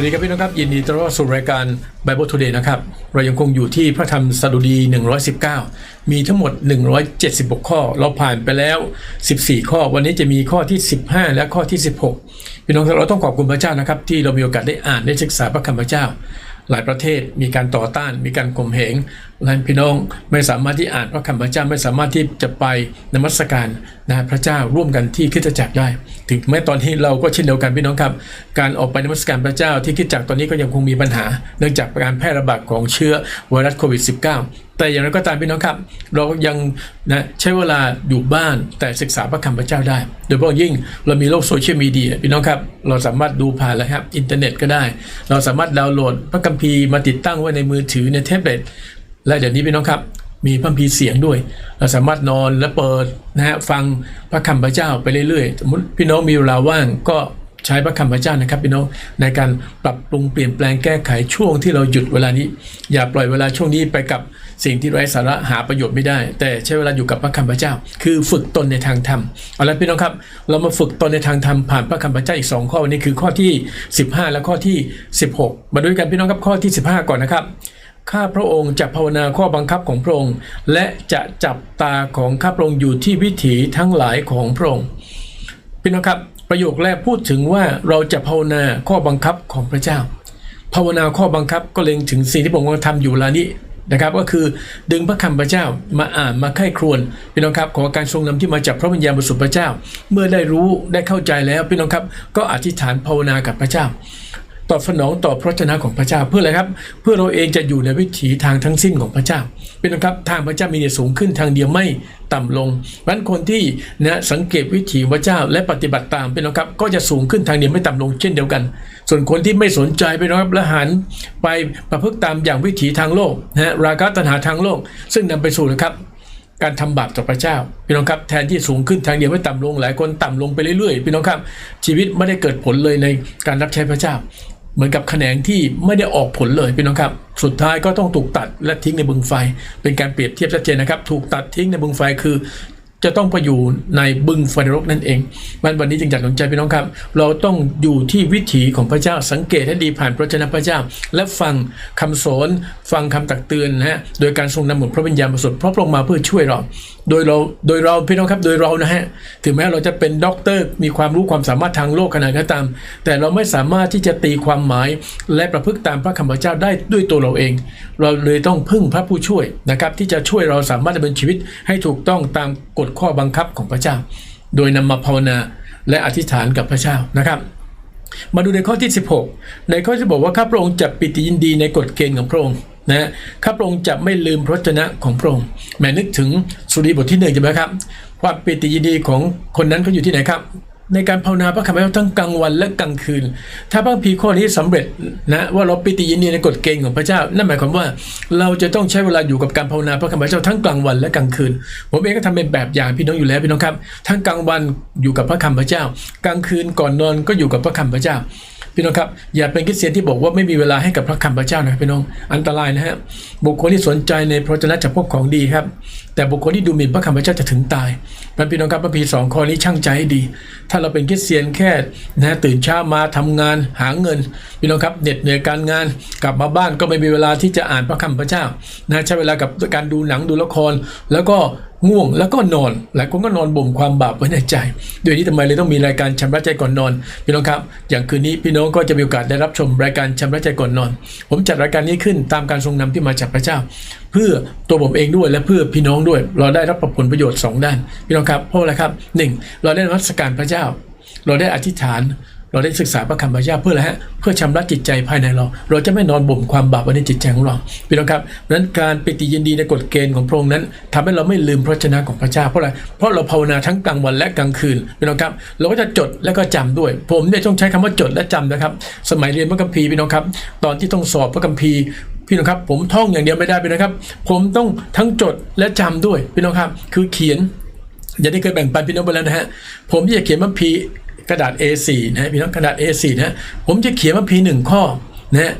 สวัสดีครับพี่น้องครับยินดีต้อนรับสู่รายการ Bible Today นะครับ เรายังคงอยู่ที่พระธรรมสดุดี 119 มีทั้งหมด 176 ข้อ เราผ่านไปแล้ว 14 ข้อ วันนี้จะมีข้อที่ 15 และข้อที่ 16 พี่น้องเราต้องขอบคุณพระเจ้านะครับ ที่เรามีโอกาสได้อ่านได้ศึกษาพระคำพระเจ้า หลายประเทศมีการต่อต้าน มีการข่มเหง และพี่น้องไม่สามารถที่อ่านพระคำพระเจ้าไม่สามารถที่จะไปนมัสการนะพระเจ้าร่วมกันที่คริสตจักรได้ ถึงแม้ตอนที่เราก็เช่นเดียวกันพี่น้องครับ การออกไปนมัสการพระเจ้าที่คริสตจักรตอนนี้ก็ยังคงมีปัญหา เนื่องจากการแพร่ระบาดของเชื้อไวรัสโควิด -19 แต่อย่างไรก็ตามพี่น้องครับ เรายังนะใช้เวลาอยู่บ้านแต่ศึกษาพระคำพระเจ้าได้ โดยเฉพาะยิ่งเรามีโลกโซเชียลมีเดียพี่น้องครับเราสามารถดูผ่านแล้วครับอินเทอร์เน็ตก็ได้ เราสามารถดาวน์โหลดพระคัมภีร์มาติดตั้งไว้ในมือถือในแท็บเล็ต และเดี๋ยวนี้พี่น้องครับมีพัมภีเสียงด้วย เราสามารถนอนและเปิดนะฮะฟังพระคำพระเจ้าไปเรื่อยๆสมมติพี่น้องมีเวลาว่างก็ใช้พระคำพระเจ้านะครับพี่น้องในการปรับปรุงเปลี่ยนแปลงแก้ไขช่วงที่เราหยุดเวลานี้ อย่าปล่อยเวลาช่วงนี้ไปกับสิ่งที่ไร้สาระหาประโยชน์ไม่ได้ แต่ใช้เวลาอยู่กับพระคำพระเจ้า คือฝึกตนในทางธรรมเอาละพี่น้องครับ เรามาฝึกตนในทางธรรมผ่านพระคำพระเจ้าอีกสองข้อวันนี้คือข้อที่ 15 และข้อที่ 16 มาดูกันพี่น้องครับข้อที่ 15 ก่อนนะครับ ข้าพระองค์จะภาวนาข้อบังคับของพระองค์ และจะจับตาของข้าพระองค์อยู่ที่วิถีทั้งหลายของพระองค์พี่น้องครับประโยคแรกพูดถึงว่าเราจะภาวนาข้อบังคับของพระเจ้า ภาวนาข้อบังคับก็เล็งถึงสิ่งที่ผมกำลังทำอยู่ลานี้นะครับก็คือดึงพระคำพระเจ้ามาอ่านมาไข้ครวนพี่น้องครับขอการทรงนำที่มาจากพระวิญญาณบริสุทธิ์พระเจ้า เมื่อได้รู้ได้เข้าใจแล้วพี่น้องครับก็อธิษฐานภาวนากับพระเจ้า ตอบสนองต่อพระชนะของพระเจ้าเพื่ออะไรครับ เพื่อเราเองจะอยู่ในวิถีทางทั้งสิ้นของพระเจ้าเป็นนะครับทางพระเจ้ามีแต่สูงขึ้นทางเดียวไม่ต่ำลงเพราะนั้นคนที่นะสังเกตวิถีพระเจ้าและปฏิบัติตามเป็นนะครับก็จะสูงขึ้นทางเดียวไม่ต่ำลงเช่นเดียวกัน ส่วนคนที่ไม่สนใจไปนะครับละหันไปประพฤติตามอย่างวิถีทางโลกนะฮะราคะตัณหาทางโลก ซึ่งนำไปสู่นะครับการทำบาปต่อพระเจ้าพี่น้องครับแทนที่สูงขึ้นทางเดียวไม่ต่ำลงหลายคนต่ำลงไปเรื่อยๆพี่น้องครับชีวิตไม่ได้เกิดผลเลยในการรับใช้พระเจ้า เหมือนกับแขนงที่ไม่ได้ออกผลเลยพี่น้องครับ สุดท้ายก็ต้องถูกตัดและทิ้งในบึงไฟ เป็นการเปรียบเทียบชัดเจนนะครับ ถูกตัดทิ้งในบึงไฟคือ จะต้องไปอยู่ในบึงไฟนรกนั่นเองวันวันนี้จึงอยากสนใจพี่น้องครับ เราต้องอยู่ที่วิถีของพระเจ้าสังเกตให้ดีผ่านพระเจ้าพระเจ้า และฟังคำสอนฟังคำตักเตือนนะฮะโดยการทรงนำหมดพระวิญญาณบริสุทธิ์เพราะพระองค์มาเพื่อช่วยเรา โดยเราโดยเราพี่น้องครับโดยเรานะฮะถึงแม้เราจะเป็นด็อกเตอร์มีความรู้ความสามารถทางโลกขนาดก็ตาม แต่เราไม่สามารถที่จะตีความหมาย และประพฤติตามพระคำพระเจ้าได้ด้วยตัวเราเอง เราเลยต้องพึ่งพระผู้ช่วยนะครับที่จะช่วยเราสามารถดำเนินชีวิตให้ถูกต้องตามกฎข้อบังคับของพระเจ้า โดยนำมาภาวนาและอธิษฐานกับพระเจ้านะครับ มาดูในข้อที่ 16 ในข้อที่บอกว่าข้าพระองค์จะปิติยินดีในกฎเกณฑ์ของพระองค์นะข้าพระองค์จะไม่ลืมพระชนะของพระองค์แม้นึกถึงสุรีบทที่หนึ่งใช่ไหมครับความปิติยินดีของคนนั้นเขาอยู่ที่ไหนครับ ในการภาวนาพระคำพระเจ้ทั้งกลางวันและกลางคืน ถ้าพระคัมภีข้อนี้สำเร็จนะว่าเราปิติยินดีในกฎเกณฑ์ของพระเจ้า นั่นหมายความว่าเราจะต้องใช้เวลาอยู่กับการภาวนาพระคำพระเจ้าทั้งกลางวันและกลางคืน ผมเองก็ทำเป็นแบบอย่างพี่น้องอยู่แล้วพี่น้องครับ ทั้งกลางวันอยู่กับพระคำพระเจ้า กลางคืนก่อนนอนก็อยู่กับพระคำพระเจ้าพี่น้องครับอย่าเป็นคริสเตียนที่บอกว่าไม่มีเวลาให้กับพระคำพระเจ้านะพี่น้องอันตรายนะฮะบุคคลที่สนใจในพระวจนะจะพบของดีครับแต่บุคคลที่ดูหมิ่นพระคำพระเจ้าจะถึงตายพระพี่น้องครับพระพีสองข้อนี้ช่างใจให้ดี ถ้าเราเป็นคริสเตียนแค่นะตื่นเช้ามาทำงานหาเงิน พี่น้องครับเหน็ดเหนื่อยการงาน กลับมาบ้านก็ไม่มีเวลาที่จะอ่านพระคำพระเจ้านะใช้เวลากับการดูหนังดูละคร แล้วก็ ง่วงแล้วก็นอน หลายคนก็นอนบ่มความบาปไว้ในใจ โดยนี้ทำไมเลยต้องมีรายการชำระใจก่อนนอน พี่น้องครับ อย่างคืนนี้พี่น้องก็จะมีโอกาสได้รับชมรายการชำระใจก่อนนอน ผมจัดรายการนี้ขึ้นตามการทรงนำที่มาจากพระเจ้า เพื่อตัวผมเองด้วยและเพื่อพี่น้องด้วย เราได้รับผลประโยชน์ 2 ด้าน พี่น้องครับเพราะอะไรครับหนึ่งเราได้นมัสการพระเจ้า เราได้อธิษฐาน เราได้ศึกษาพระคำพระเจ้าเพื่ออะไรฮะเพื่อชำระจิตใจภายในเรา เราจะไม่นอนบ่มความบาปไว้ในจิตใจของเราพี่น้องครับดังนั้นการปิติยินดีในกฎเกณฑ์ของพระองค์นั้นทำให้เราไม่ลืมพระชนะของพระเจ้าเพราะอะไรเพราะเราภาวนาทั้งกลางวันและกลางคืนพี่น้องครับเราก็จะจดและก็จำด้วย ผมเนี่ยต้องใช้คำว่าจดและจำนะครับ สมัยเรียนพระคัมภีร์พี่น้องครับ ตอนที่ต้องสอบพระคัมภีร์พี่น้องครับผมท่องอย่างเดียวไม่ได้พี่นะครับ ผมต้องทั้งจดและจำด้วยพี่น้องครับ คือเขียนอย่างที่เคยแบ่งปันพี่น้องไปแล้วนะฮะผมที่จะเขียนมัพพี กระดาษ A4 นะพี่น้องกระดาษ A4 นะผมจะเขียนมัพพีหนึ่งข้อนะ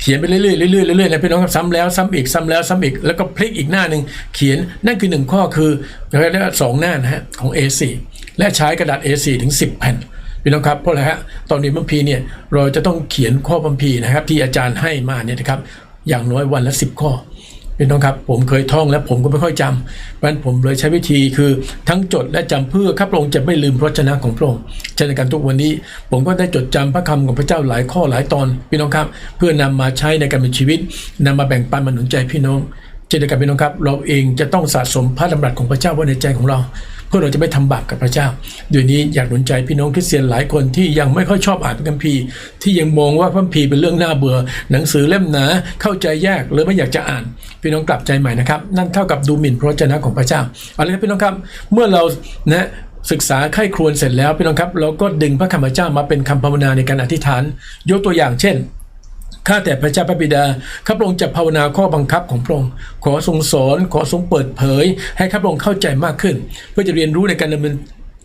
เขียนไปเรื่อยๆเรื่อยๆเรื่อยๆนะพี่น้องครับซ้ำแล้วซ้ำอีกซ้ำแล้วซ้ำอีกแล้วก็พลิกอีกหน้าหนึ่งเขียนนั่นคือหนึ่งข้อคือเรียกว่าสองหน้านะฮะของ A4 และใช้กระดาษ A4 ถึง 10 แผ่นพี่น้องครับเพราะอะไรฮะตอนเรียนบัมพีเนี่ยเราจะต้องเขียนข้อบัมพีนะครับที่อาจารย์ให้มาเนี่ยนะครับอย่างน้อยวันละ 10 ข้อ พี่น้องครับผมเคยท่องและผมก็ไม่ค่อยจำเพราะฉะนั้นผมเลยใช้วิธีคือทั้งจดและจำเพื่อข้าพระองค์จะไม่ลืมพระชนะของพระองค์เช่นกันทุกวันนี้ ผมก็ได้จดจำพระคำของพระเจ้าหลายข้อหลายตอนพี่น้องครับ เพื่อนำมาใช้ในการเป็นชีวิตนำมาแบ่งปันมาหนุนใจพี่น้องเช่นกันพี่น้องครับ เราเองจะต้องสะสมพระดำรัสของพระเจ้าไว้ในใจของเรา เพื่อเราจะไม่ทำบาปกับพระเจ้าด้วยนี้อยากหนุนใจพี่น้องคริสเตียนหลายคนที่ยังไม่ค่อยชอบอ่านพระคัมภีร์ ที่ยังมองว่าพระคัมภีร์เป็นเรื่องน่าเบื่อ หนังสือเล่มหนาเข้าใจยากหรือไม่อยากจะอ่าน พี่น้องกลับใจใหม่นะครับ นั่นเท่ากับดูหมิ่นพระวจนะของพระเจ้าเอาละครับพี่น้องครับเมื่อเรานะศึกษาไข้ครวญเสร็จแล้วพี่น้องครับ เราก็ดึงพระคำพระเจ้ามาเป็นคำภาวนาในการอธิษฐาน ยกตัวอย่างเช่น ข้าแต่พระเจ้าพระบิดา ข้าพระองค์จะภาวนาข้อบังคับของพระองค์ ขอทรงสอน ขอทรงเปิดเผย ให้ข้าพระองค์เข้าใจมากขึ้น เพื่อจะเรียนรู้ในการดำเนิน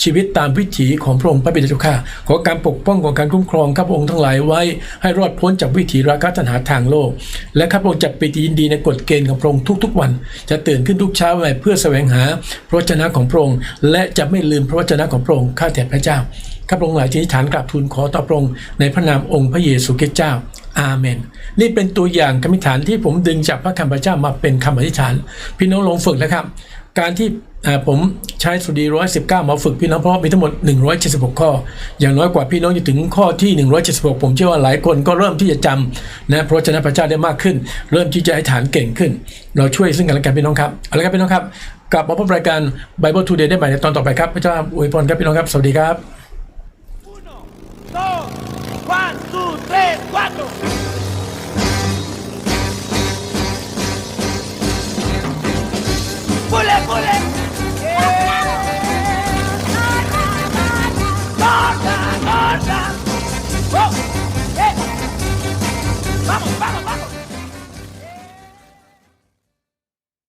ชีวิตตามวิถีของพระองค์พระบิดาเจ้าข้าขอการปกป้องของการคุ้มครองข้าพระองค์ทั้งหลายไว้ ให้รอดพ้นจากวิถีราคะตัณหาทางโลก และข้าพระองค์จะปิติยินดีในกฎเกณฑ์ของพระองค์ทุกๆวัน จะตื่นขึ้นทุกเช้าใหม่เพื่อแสวงหาพระวจนะของพระองค์และจะไม่ลืมพระวจนะของพระองค์ข้าแต่พระเจ้าข้าพระองค์หลายที่ฐานกราบทูลขอต่อพระองค์ในพระนามองค์พระเยซูคริสต์เจ้าอาเมน นี่เป็นตัวอย่างคำอธิษฐานที่ผมดึงจากพระคำพระเจ้ามาเป็นคำอธิษฐาน พี่น้องลองฝึกนะครับ การที่ผมใช้สุดีร้อยสิบเก้ามาฝึกพี่น้องเพราะมีทั้งหมด176ข้อ อย่างน้อยกว่าพี่น้องจะถึงข้อที่176ผมเชื่อว่าหลายคนก็เริ่มที่จะจำนะเพราะวจนะพระเจ้าได้มากขึ้น เริ่มที่จะอธิษฐานเก่งขึ้น เราช่วยซึ่งกันและกันพี่น้องครับเอาละครับพี่น้องครับกลับมาพบรายการ Bible Today ได้ใหม่ในตอนต่อไปครับพระเจ้าอวยพรครับพี่น้องครับสวัสดีครับ Uno, dos, one, two, tres, cuatro. culé, culé.